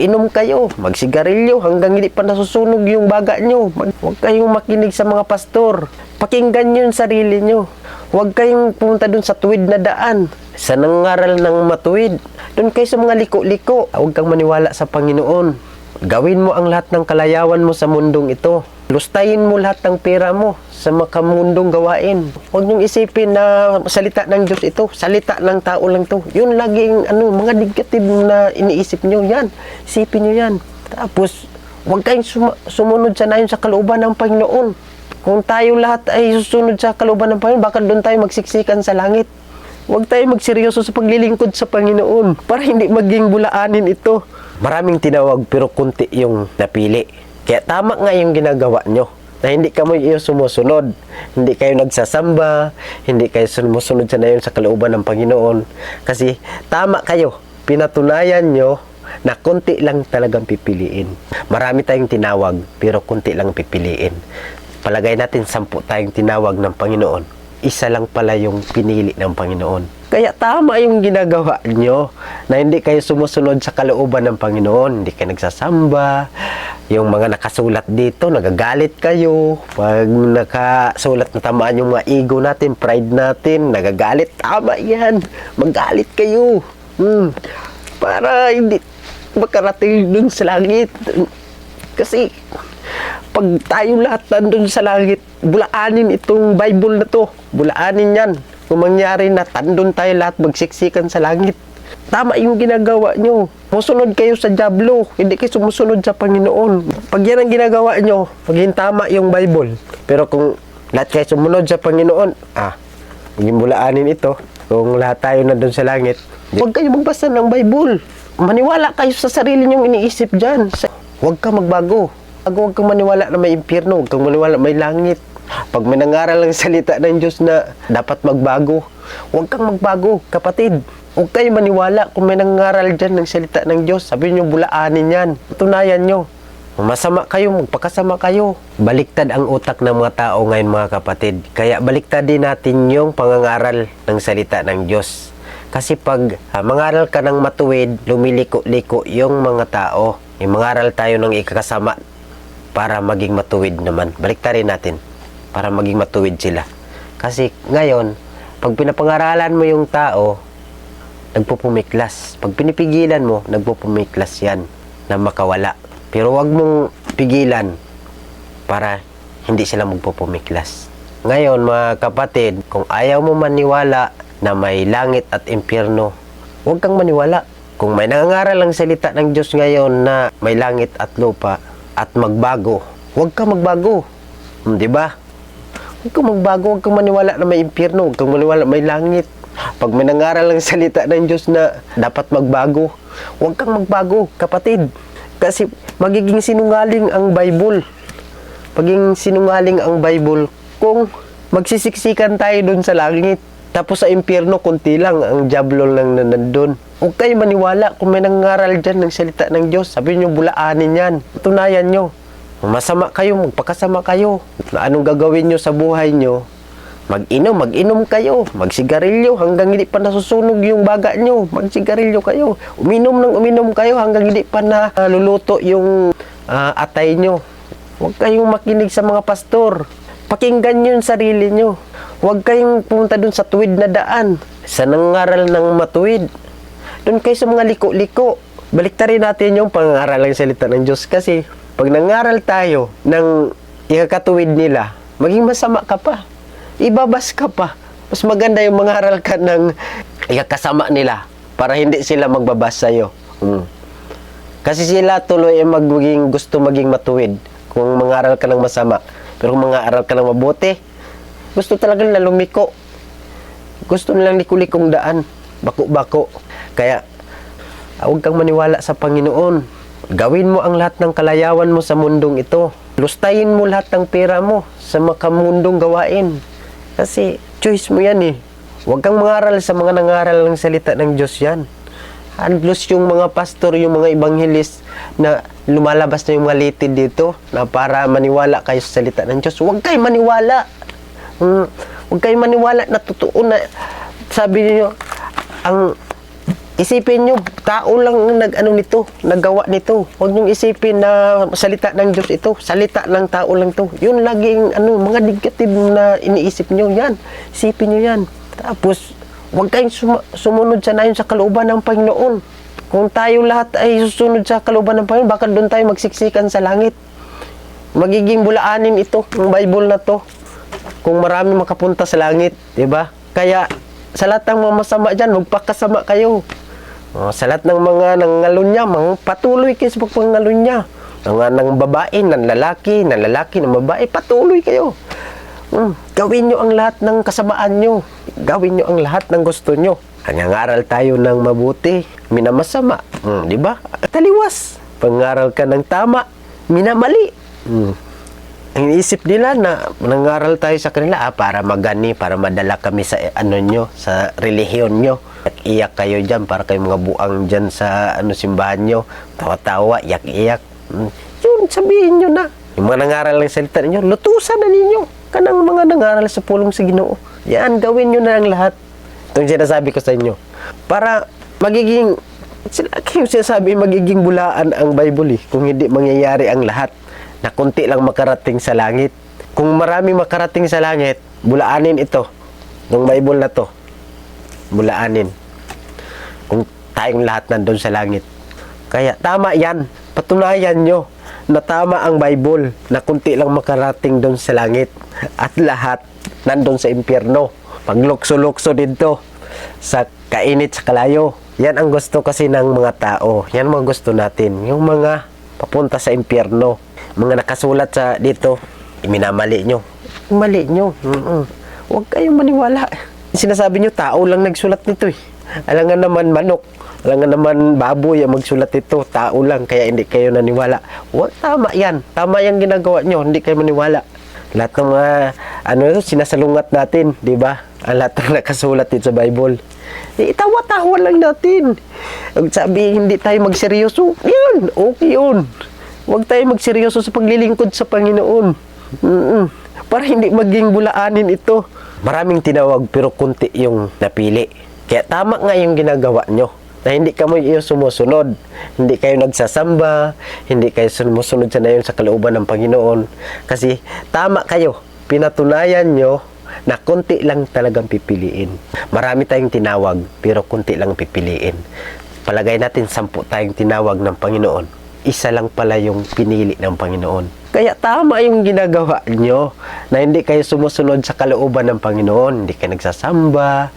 mag-inom kayo, magsigarilyo hanggang hindi pa nasusunog yung baga nyo. Huwag kayong makinig sa mga pastor. Pakinggan nyo yung sarili nyo. Huwag kayong pumunta dun sa tuwid na daan. Sa nangaral ng matuwid. Doon kayo sa mga liko-liko. Huwag kang maniwala sa Panginoon. Gawin mo ang lahat ng kalayawan mo sa mundong ito. Lustayin mo lahat ng pera mo sa makamundong gawain. Huwag niyong isipin na salita ng Diyos ito. Salita ng tao lang to. Yun laging ano, mga negative na iniisip niyo yan. Isipin niyo yan. Tapos, huwag kayong sum- sumunod sa nayon sa kalooban ng Panginoon. Kung tayo lahat ay susunod sa kalooban ng Panginoon, baka doon tayo magsiksikan sa langit. Huwag tayo magseryoso sa paglilingkod sa Panginoon para hindi maging bulaanin ito. Maraming tinawag pero kunti yung napili. Kaya tama nga yung ginagawa nyo na hindi kayo yung sumusunod. Hindi kayo nagsasamba, hindi kayo sumusunod sa nayon sa kalooban ng Panginoon. Kasi tama kayo, pinatunayan nyo na kunti lang talagang pipiliin. Marami tayong tinawag pero kunti lang pipiliin. Palagay natin sampu tayong tinawag ng Panginoon. Isa lang pala yung pinili ng Panginoon. Kaya tama yung ginagawa nyo na hindi kayo sumusunod sa kalooban ng Panginoon. Hindi kayo nagsasamba. Yung mga nakasulat dito, nagagalit kayo. Pag nakasulat na tamaan yung mga ego natin, pride natin, nagagalit. Tama yan. Magalit kayo. Hmm. Para hindi makarating dun sa langit. Kasi pag tayo lahat nandun sa langit, bulaanin itong Bible na to. Bulaanin yan. Kung mangyari na tandun tayo lahat magsiksikan sa langit. Tama yung ginagawa nyo. Musunod kayo sa Diablo. Hindi kayo sumusunod sa Panginoon. Pag yan ang ginagawa nyo, maging tama yung Bible. Pero kung lahat kayo sumunod sa Panginoon, ah, maging bulaanin ito. Kung lahat tayo nandun sa langit, huwag kayo magbasa ng Bible. Maniwala kayo sa sarili nyong iniisip dyan. Huwag ka magbago. Bago huwag kang maniwala na may impyerno, huwag kang maniwala na may langit. Pag may nangaral ang salita ng Diyos na dapat magbago, huwag kang magbago, kapatid. Huwag kayo maniwala kung may nangaral dyan ng salita ng Diyos. Sabi nyo, bulaanin yan. Tunayan nyo. Masama kayo, magpakasama kayo. Baliktad ang utak ng mga tao ngayon mga kapatid. Kaya baliktad din natin yung pangangaral ng salita ng Diyos. Kasi pag ah, mangaral ka ng matuwid, lumiliko-liko yung mga tao. Yung mangaral tayo ng ikakasama para maging matuwid naman. Baliktarin natin para maging matuwid sila. Kasi ngayon, pag pinapangaralan mo yung tao, nagpupumiklas. Pag pinipigilan mo, nagpupumiklas yan na makawala. Pero wag mong pigilan para hindi sila magpupumiklas. Ngayon mga kapatid, kung ayaw mo maniwala na may langit at impyerno, huwag kang maniwala. Kung may nangangaral ang salita ng Diyos ngayon na may langit at lupa at magbago, huwag kang magbago. Hmm, Di ba? Huwag kang magbago, huwag kang maniwala na may impyerno, huwag kang maniwala may langit. Pag may nangaral ang salita ng Diyos na dapat magbago, huwag kang magbago, kapatid. Kasi magiging sinungaling ang Bible. Paging sinungaling ang Bible kung magsisiksikan tayo doon sa langit. Tapos sa impyerno, kunti lang, ang diablo lang na nandun. Huwag kayo maniwala kung may nangaral dyan ng salita ng Diyos. Sabi nyo, bulaanin yan. Tunayan nyo. Masama kayo, magpakasama kayo. Anong gagawin nyo sa buhay nyo, mag-inom, mag-inom kayo. Magsigarilyo hanggang hindi pa nasusunog yung baga nyo. Magsigarilyo kayo. Uminom ng uminom kayo hanggang hindi pa na ah, luluto yung ah, atay nyo. Huwag kayong makinig sa mga pastor. Pakinggan nyo yung sarili nyo. Huwag kayong pumunta dun sa tuwid na daan. Sa nangaral ng matuwid. Doon kayo sa mga liko-liko. Baliktarin natin yung pangaral ng salita ng Diyos. Kasi pag nangaral tayo ng ikakatuwid nila, maging masama ka pa. Ibabas ka pa. Mas maganda yung mangaral ka ng ikakasama nila para hindi sila magbabas sa'yo. Hmm. Kasi sila tuloy ay magiging gusto maging matuwid kung mangaral ka ng masama. Pero kung mangaral ka ng mabuti, gusto talaga nila lumiko. Gusto nilang likulikong daan. Bako-bako. Kaya, ah, huwag kang maniwala sa Panginoon. Gawin mo ang lahat ng kalayawan mo sa mundong ito. Lustayin mo lahat ng pera mo sa makamundong gawain. Kasi, choice mo yan eh. Huwag kang mangaral sa mga nangaral ng salita ng Diyos yan. Handlos yung mga pastor, yung mga ebanghelis na lumalabas na yung mga litid dito na para maniwala kayo sa salita ng Diyos. Huwag kayo maniwala. Hmm, huwag kayo maniwala na totoo na sabi niyo ang Isipin nyo, tao lang ang nag, ano nito, naggawa nito. Huwag nyo isipin na salita ng Diyos ito. Salita ng tao lang to. Yun laging, ano, mga negative na iniisip nyo. Yan. Isipin nyo yan. Tapos, huwag kayong suma- sumunod sa nayon sa kalooban ng Panginoon. Kung tayo lahat ay susunod sa kalooban ng Panginoon, baka doon tayo magsiksikan sa langit. Magiging bulaanin ito, ang Bible na to. Kung marami makapunta sa langit, di ba? Kaya, sa lahat ng mga masama dyan, magpakasama kayo. Oh, sa lahat ng mga nangalunya, mga patuloy kayo sa pagpangalunya. Mga ng babae, ng lalaki, ng lalaki, ng babae, patuloy kayo. Mm, gawin nyo ang lahat ng kasamaan nyo. Gawin nyo ang lahat ng gusto nyo. Nangangaral tayo ng mabuti, minamasama. Mm, di ba? Taliwas. Pangaral ka ng tama, minamali. Mm. Ang iniisip nila na nangaral tayo sa kanila ah, para magani, para madala kami sa eh, ano nyo, sa relihiyon nyo. Iyak kayo dyan, para kayo mga buang dyan sa ano simbahan nyo. Tawa-tawa, iyak-iyak. Mm. Yun, sabihin nyo na. Yung mga nangaral ng salita ninyo, lutusan na ninyo. Kanang mga nangaral sa pulong sa ginoo. Yan, gawin nyo na ang lahat. Itong sinasabi ko sa inyo. Para magiging, sila kayo sinasabi, magiging bulaan ang Bible eh, kung hindi mangyayari ang lahat na konti lang makarating sa langit. Kung marami makarating sa langit, bulaanin ito. Ng Bible na to. Bulaanin. Kung tayong lahat nandun sa langit. Kaya tama yan. Patunayan nyo na tama ang Bible na kunti lang makarating doon sa langit at lahat nandun sa impyerno. Paglukso-lukso dito sa kainit sa kalayo. Yan ang gusto kasi ng mga tao. Yan mga gusto natin. Yung mga papunta sa impyerno. Mga nakasulat sa dito, iminamali nyo. Mali nyo. Mm-mm. Huwag kayong maniwala. Sinasabi nyo, tao lang nagsulat nito eh. Alangan naman manok. Alangan naman baboy ang magsulat ito. Tao lang, kaya hindi kayo naniwala. Huwag, tama yan. Tama yung ginagawa nyo, hindi kayo maniwala. Lahat ng mga, ano ito, sinasalungat natin, di ba? Ang lahat ng nakasulat dito sa Bible. Eh, Itawa-tawa lang natin. Huwag sabi, hindi tayo magseryoso. Yun, okay yun. Huwag tayo magseryoso sa paglilingkod sa Panginoon. Mm-mm. Para hindi maging bulaanin ito. Maraming tinawag pero kunti yung napili. Kaya tama nga yung ginagawa nyo. Na hindi kayo yung sumusunod. Hindi kayo nagsasamba. Hindi kayo sumusunod sa nayon sa kalooban ng Panginoon. Kasi tama kayo. Pinatunayan nyo na kunti lang talagang pipiliin. Marami tayong tinawag pero kunti lang pipiliin. Palagay natin sampu tayong tinawag ng Panginoon. Isa lang pala yung pinili ng Panginoon. Kaya tama yung ginagawa nyo na hindi kayo sumusunod sa kalooban ng Panginoon. Hindi kayo nagsasamba.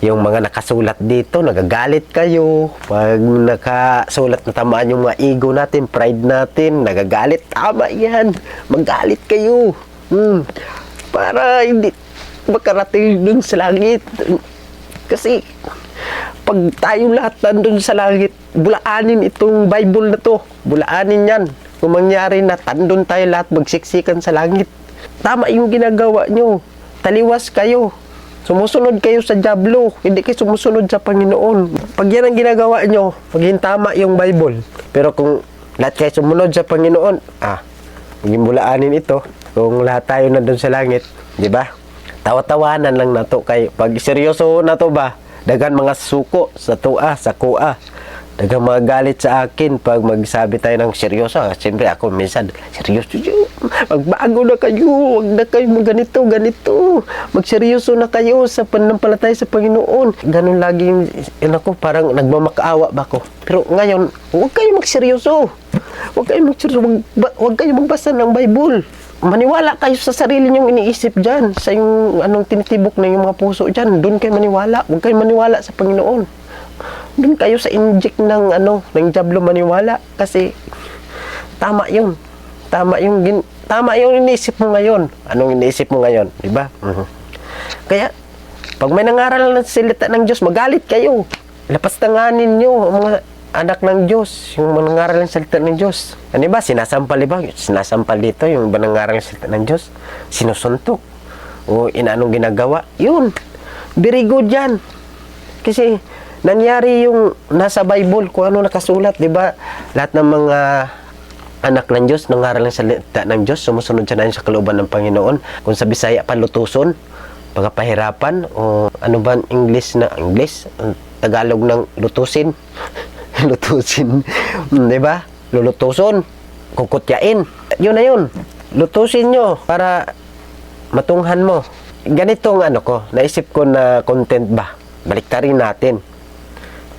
Yung mga nakasulat dito, nagagalit kayo. Pag nakasulat na tamaan yung mga ego natin, pride natin, nagagalit. Tama yan. Magalit kayo. Hmm. Para hindi makarating dun sa langit. Kasi pag tayo lahat nandun sa langit, bulaanin itong Bible na to. Bulaanin yan. Kung mangyari na tandun tayo lahat magsiksikan sa langit. Tama yung ginagawa nyo. Taliwas kayo. Sumusunod kayo sa Diablo. Hindi kayo sumusunod sa Panginoon. Pag yan ang ginagawa nyo, maging tama yung Bible. Pero kung lahat kayo sumunod sa Panginoon, ah, maging bulaanin ito. Kung lahat tayo nandun sa langit, di ba? Tawa-tawanan lang na to kay pag seryoso na to ba? Dagan mga suko sa tua, sa kuha. Dagan mga galit sa akin pag magsabi tayo ng seryoso. Siyempre ako minsan, seryoso yun. Magbago na kayo. Huwag na kayo ganito, ganito. Magseryoso na kayo sa pananampalataya sa Panginoon. Ganun lagi yung, yun ako, parang nagmamakaawa ba ako. Pero ngayon, huwag kayo magseryoso. Huwag kayo magseryoso. Huwag, huwag kayo magbasa ng Bible maniwala kayo sa sarili niyong iniisip dyan, sa yung anong tinitibok na yung mga puso dyan, doon kayo maniwala. Huwag kayo maniwala sa Panginoon. Doon kayo sa inject ng ano, ng Diablo maniwala kasi tama 'yun. Tama yung gin, tama yung iniisip mo ngayon. Anong iniisip mo ngayon, di ba? Mhm. Kaya pag may nangaral ng salita ng Diyos, magalit kayo. Lapas tanganin nyo ang mga anak ng Diyos, yung mga nangaral ng salita ng Diyos. Ano ba? Sinasampal, ba? Sinasampal dito, yung nangaral ng salita ng Diyos? Sinusuntok. O inaanong ginagawa? Yun. Very good yan. Kasi nangyari yung nasa Bible, kung ano nakasulat, di ba? Lahat ng mga anak ng Diyos, nangaral ng salita ng Diyos, sumusunod siya na sa kalooban ng Panginoon. Kung sa Bisaya, palutuson, pagkapahirapan, o ano ba ang English na English? Tagalog ng lutusin. lutusin. Mm, di ba? Lulutuson. Kukutyain. Yun na yun. Lutusin nyo para matunghan mo. Ganitong ano ko, naisip ko na content ba? Baliktarin natin.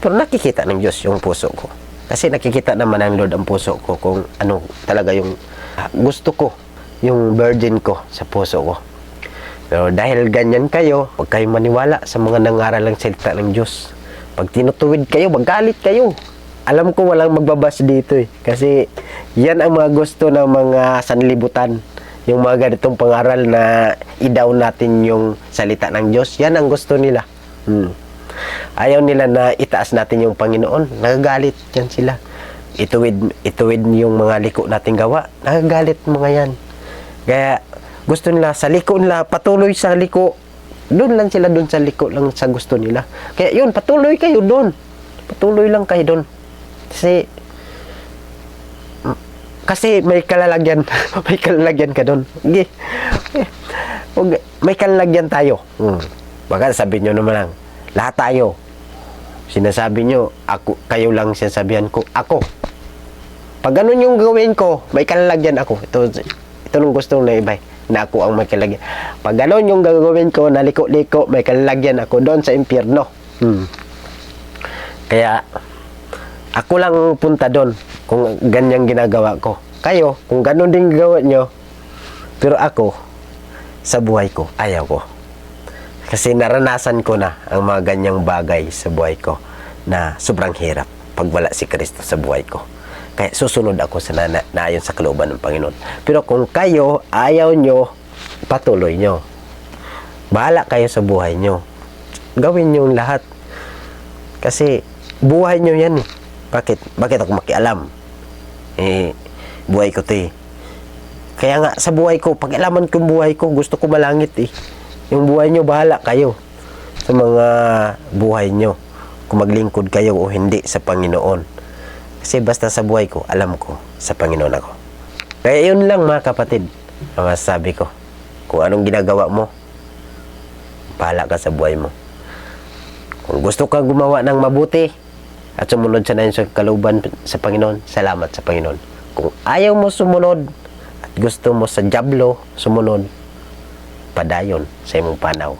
Pero nakikita ng Diyos yung puso ko. Kasi nakikita naman ng Lord ang puso ko kung ano talaga yung ah, gusto ko, yung virgin ko sa puso ko. Pero dahil ganyan kayo, huwag kayong maniwala sa mga nangaral ng salita ng Diyos. Pag tinutuwid kayo, magalit kayo. Alam ko walang magbabas dito eh. Kasi yan ang mga gusto ng mga sanlibutan. Yung mga ganitong pangaral na i-down natin yung salita ng Diyos. Yan ang gusto nila. Hmm. Ayaw nila na itaas natin yung Panginoon. Nagagalit yan sila. Ituwid, ituwid yung mga liko nating gawa. Nagagalit mga yan. Kaya gusto nila sa liko nila, patuloy sa liko. Doon lang sila doon sa liko lang sa gusto nila. Kaya yun, patuloy kayo doon. Patuloy lang kayo doon. Kasi kasi may kalalagyan, may kalalagyan ka doon. Huwag- May kalalagyan tayo. Hmm. Baka sabi nyo naman lang, lahat tayo. Sinasabi nyo, ako, kayo lang sinasabihan ko, ako. Pag ganun yung gawin ko, may kalalagyan ako. Ito, ito nung gusto na iba, na ako ang may kalalagyan. Pag ganun yung gagawin ko, naliko-liko, may kalalagyan ako doon sa impyerno. Hmm. Kaya, ako lang ang punta doon kung ganyang ginagawa ko. Kayo, kung ganun din gawin nyo, pero ako, sa buhay ko, ayaw ko. Kasi naranasan ko na ang mga ganyang bagay sa buhay ko na sobrang hirap pag wala si Kristo sa buhay ko. Kaya susunod ako sa na, naayon sa kalooban ng Panginoon. Pero kung kayo, ayaw nyo, patuloy nyo. Bahala kayo sa buhay nyo. Gawin nyo lahat. Kasi buhay nyo yan eh. Bakit? Bakit ako makialam? Eh, buhay ko to eh. Kaya nga, sa buhay ko, pag alaman ko buhay ko, gusto ko malangit eh. Yung buhay nyo, bahala kayo sa mga buhay nyo. Kung maglingkod kayo o hindi sa Panginoon. Kasi basta sa buhay ko, alam ko sa Panginoon ako. Kaya yun lang mga kapatid, ang masasabi ko. Kung anong ginagawa mo, bahala ka sa buhay mo. Kung gusto kang gumawa ng mabuti at sumunod sa nayon sa kaluban sa Panginoon, salamat sa Panginoon. Kung ayaw mo sumunod at gusto mo sa jablo sumunod, padayon sa imong panaw